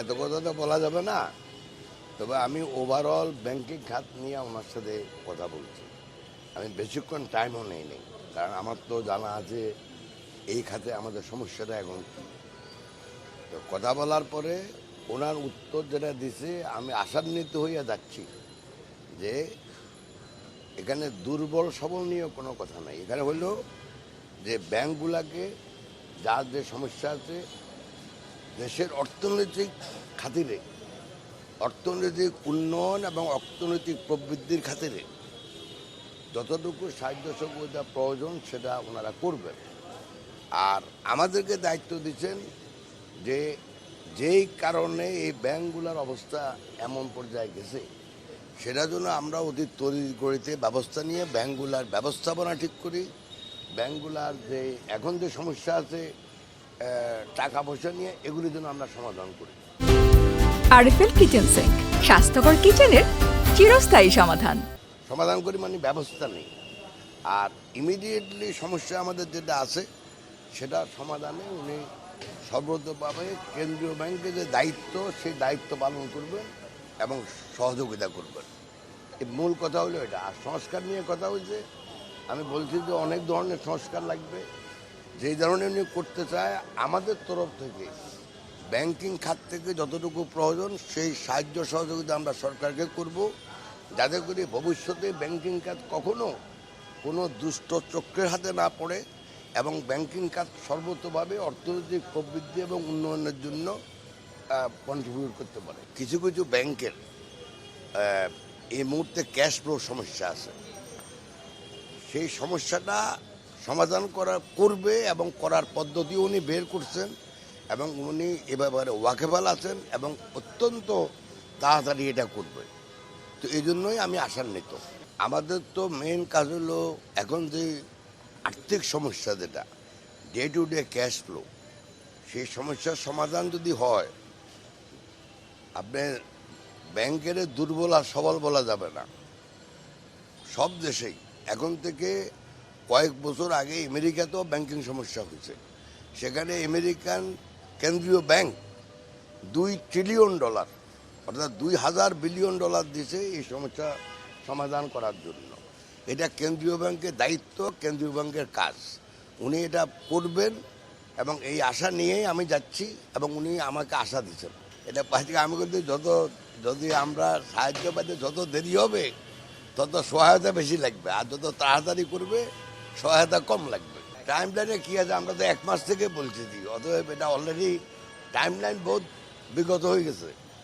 এত কথা তো বলা যাবে না। তবে আমি ওভারঅল ব্যাংকিং খাত নিয়ে ওনার সাথে কথা বলছি। আমি বেশিক্ষণ টাইমও নেই নেই। কারণ আমার তো জানা আছে, এই খাতে আমাদের সমস্যাটা এখন তো কথা বলার পরে ওনার উত্তর যেটা দিছে, আমি আশান্বিত হইয়া যাচ্ছি যে এখানে দুর্বল সবল নিয়ে কোনো কথা নাই। এখানে হলো যে ব্যাংকগুলাকে যার যে সমস্যা আছে দেশের অর্থনৈতিক খাতিরে, অর্থনৈতিক উন্নয়ন এবং অর্থনৈতিক প্রবৃদ্ধির খাতিরে যতটুকু সাহায্য সহযোগিতা প্রয়োজন সেটা ওনারা করবেন। আর আমাদেরকে দায়িত্ব দিচ্ছেন যে যেই কারণে এই ব্যাংকগুলোর অবস্থা এমন পর্যায়ে গেছে, সেটার জন্য আমরা অতি তৈরি করিতে ব্যবস্থা নিয়ে ব্যাংকগুলার ব্যবস্থাপনা ঠিক করি। ব্যাংকগুলার যে, এখন যে সমস্যা আছে টাকা পয়সা নিয়ে এগুলির জন্য আমরা সমাধান করি। আরএফএল কিচেন সিঙ্ক স্বাস্থ্যকর কিচেনের চিরস্থায়ী সমাধান। সমাধান করি মানে ব্যবস্থা নেই। আর ইমিডিয়েটলি সমস্যা আমাদের যেটা আছে সেটা সমাধানে উনি সর্বতভাবে কেন্দ্রীয় ব্যাংকের যে দায়িত্ব সেই দায়িত্ব পালন করবেন এবং সহযোগিতা করবেন। এই মূল কথা হলো এটা। আর সংস্কার নিয়ে কথা হয়েছে। আমি বলছি যে অনেক ধরনের সংস্কার লাগবে। যেই ধরনের উনি করতে চায়, আমাদের তরফ থেকে, ব্যাংকিং খাত থেকে যতটুকু প্রয়োজন, সেই সাহায্য সহযোগিতা আমরা সরকারকে করব। যাতে করে ভবিষ্যতে ব্যাংকিং খাত কখনো কোনো দুষ্ট চক্রের হাতে না পড়ে এবং ব্যাংকিং খাত সর্বতভাবে অর্থনৈতিক প্রবৃদ্ধি এবং উন্নয়নের জন্য কন্ট্রিবিউট করতে পারে। কিছু কিছু ব্যাংকের এই মুহূর্তে ক্যাশ ফ্লো সমস্যা আছে। সেই সমস্যাটা সমাধান করা, করবে এবং করার পদ্ধতি উনি বের করছেন এবং উনি এ ব্যাপারে ওয়াকেবাল আছেন এবং অত্যন্ত তাড়াতাড়ি এটা করবে। তো এই জন্যই আমি আশান্বিত। আমাদের তো মেন কাজ হলো এখন যে আর্থিক সমস্যা যেটা day to day cash flow সেই সমস্যার সমাধান যদি হয় আপনার ব্যাংকের দুর্বল আর সবল বলা যাবে না। সব দেশেই। এখন থেকে কয়েক বছর আগে আমেরিকাতেও ব্যাংকিং সমস্যা হয়েছে। সেখানে আমেরিকান কেন্দ্রীয় ব্যাংক দুই ট্রিলিয়ন ডলার অর্থাৎ দুই হাজার বিলিয়ন ডলার দিয়েছে এই সমস্যা সমাধান করার জন্য। এটা কেন্দ্রীয় ব্যাংকের দায়িত্ব, কেন্দ্রীয় ব্যাংকের কাজ। উনি এটা করবেন এবং এই আশা নিয়েই আমি যাচ্ছি এবং উনি আমাকে আশা দিচ্ছেন এটা আজকে আমি কিন্তু যত, যদি আমরা সাহায্য পাইতে যত দেরি হবে, তত সহায়তা বেশি লাগবে। আর যত তাড়াতাড়ি করবে সহায়তা কম লাগবে। টাইম লাইনে কি আছে আমরা তো এক মাস থেকে বলছি দিই অতএব এটা অলরেডি টাইম লাইন বহুত বিগত হয়ে গেছে।